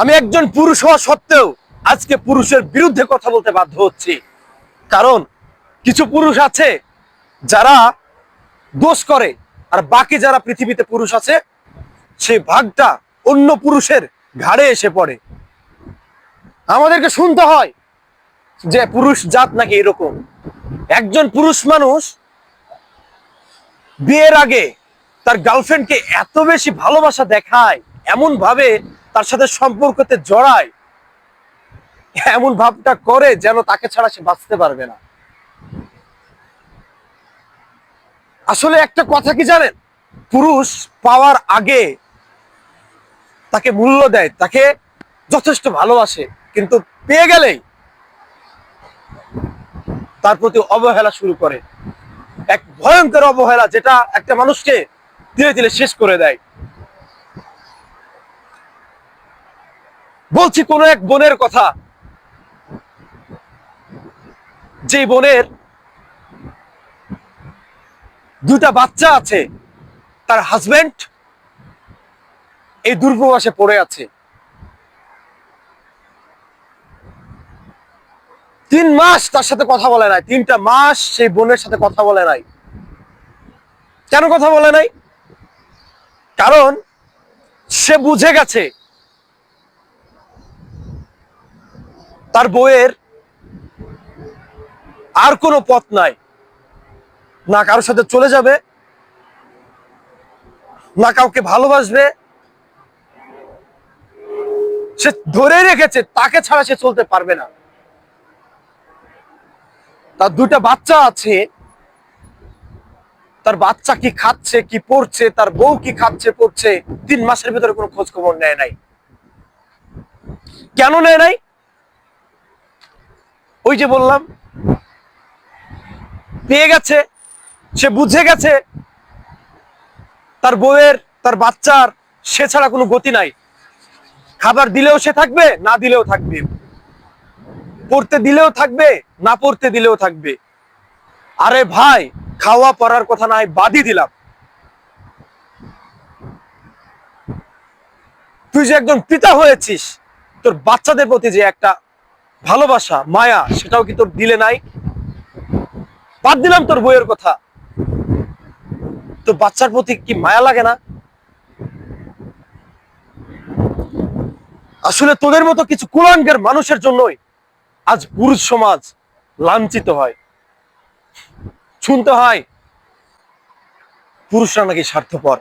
আমি একজন পুরুষ হওয়া সত্ত্বেও আজকে পুরুষের বিরুদ্ধে কথা বলতে বাধ্য হচ্ছি। কারণ কিছু পুরুষ আছে যারা দোষ করে, আর বাকি যারা পৃথিবীতে পুরুষ আছে, সেই ভাগটা অন্য পুরুষের ঘাড়ে এসে পড়ে। আমাদেরকে শুনতে হয় যে পুরুষ জাত নাকি এরকম। একজন পুরুষ মানুষ বিয়ের আগে তার গার্লফ্রেন্ডকে এত বেশি ভালোবাসা দেখায় এমন ভাবে তার সাথে সম্পর্কতে জড়ায়, এমন ভাবটা করে যেন তাকে ছাড়া সে বাঁচতে পারবে না। আসলে একটা কথা কি জানেন? পুরুষ পাওয়ার আগে তাকে মূল্য দেয়, তাকে যথেষ্ট ভালোবাসে, কিন্তু পেয়ে গেলেই তার প্রতি অবহেলা শুরু করে। এক ভয়ঙ্কর অবহেলা যেটা একটা মানুষকে ধীরে ধীরে শেষ করে দেয়। বলছি কোন এক বোনের কথা। যে বোনের দুটা বাচ্চা আছে, তার হাজবেন্ড এই দুর্ববাসে পড়ে আছে। তিন মাস তার সাথে কথা বলে নাই। তিনটা মাস সেই বোনের সাথে কথা বলে নাই। কেন কথা বলে নাই? কারণ সে বুঝে গেছে তার বউয়ের আর কোনো পথ নাই। না কারোর সাথে চলে যাবে, না কাউকে ভালোবাসবে। সে ধরে রেখেছে, তাকে ছাড়া সে চলতে পারবে না। তার দুটা বাচ্চা আছে। তার বাচ্চা কি খাচ্ছে, কি পড়ছে, তার বউ কি খাচ্ছে, পড়ছে, তিন মাসের ভিতরে কোনো খোঁজ খবর নেয় নাই। কেন নেয় নাই? ওই যে বললাম, পেয়ে গেছে, সে বুঝে গেছে, তার বউয়ের, তার বাচ্চার, সে ছাড়া কোনো গতি নাই। খাবার দিলেও সে থাকবে, না দিলেও থাকবে। পড়তে দিলেও থাকবে, না পড়তে দিলেও থাকবে। আরে ভাই, খাওয়া পড়ার কথা নাই, বাদই দিলাম। তুই যে একজন পিতা হয়েছিস, তোর বাচ্চাদের প্রতি যে একটা ভালোবাসা, মায়া, সেটাও কি তোর দিলে নাই? বাদ দিলাম তোর বইয়ের কথা। তোর বাচ্চার প্রতি কি মায়া লাগে না? আসলে তোদের মতো কিছু কুলাঙ্গের মানুষের জন্যই আজ পুরুষ সমাজ লাঞ্ছিত হয়। শুনতে হয়, পুরুষরা নাকি স্বার্থপর।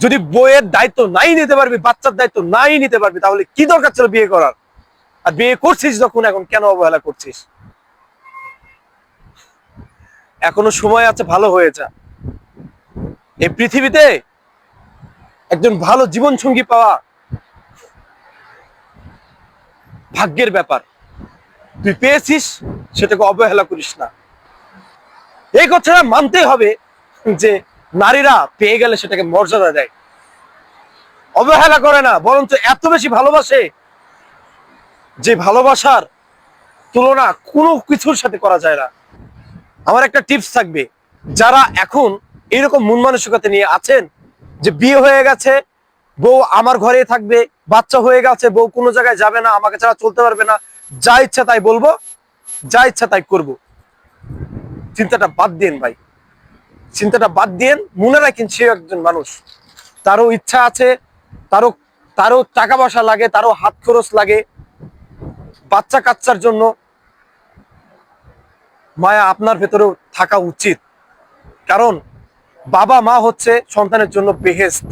যদি বইয়ের দায়িত্ব নাই নিতে পারবি, বাচ্চার দায়িত্ব নাই নিতে পারবি, তাহলে কি দরকার ছিল বিয়ে করার? আর বিয়ে করছিস যখন, এখন কেন অবহেলা করছিস? এখনও সময় আছে, ভালো হয়ে যা। এই পৃথিবীতে একজন ভালো জীবন সঙ্গী পাওয়া ভাগ্যের ব্যাপার। তুই পেয়েছিস, সেটাকে অবহেলা করিস না। এই কথাটা মানতে হবে যে নারীরা পেয়ে গেলে সেটাকে মর্যাদা দেয়। অবহেলা করে না, বরঞ্চ এত বেশি ভালোবাসে যে ভালোবাসার তুলনা কোনো কিছুর সাথে করা যায় না। আমার একটা টিপস থাকবে। যারা এখন এরকম মন মানসিকতা নিয়ে আছেন যে বিয়ে হয়ে গেছে, বউ আমার ঘরে থাকবে, বাচ্চা হয়ে গেছে, বউ কোনো জায়গায় যাবে না, আমাকে ছাড়া চলতে পারবে না, যা ইচ্ছা তাই বলব, যা ইচ্ছা তাই করব। চিন্তাটা বাদ দিন ভাই। চিন্তাটা বাদ দিন মনে রাখেন সে একজন মানুষ। তারও ইচ্ছা আছে, তারও তারও টাকা পয়সা লাগে, তারও হাত খরচ লাগে বাচ্চা কাচ্চার জন্য মায়া আপনার ভেতরেও থাকা উচিত। কারণ বাবা মা হচ্ছে সন্তানের জন্য বেহেস্ত।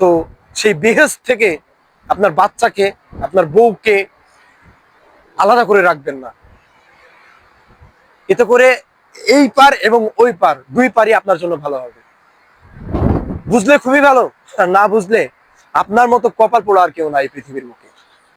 তো সেই বেহেস্ত থেকে আপনার বাচ্চাকে, আপনার বউকে আলাদা করে রাখবেন না। এতে করে এই পার এবং ওই পার, দুই পারই আপনার জন্য ভালো হবে। বুঝলে খুবই ভালো না বুঝলে আপনার মতো কপাল পোড়া আর কেউ নাই পৃথিবীর মুখে।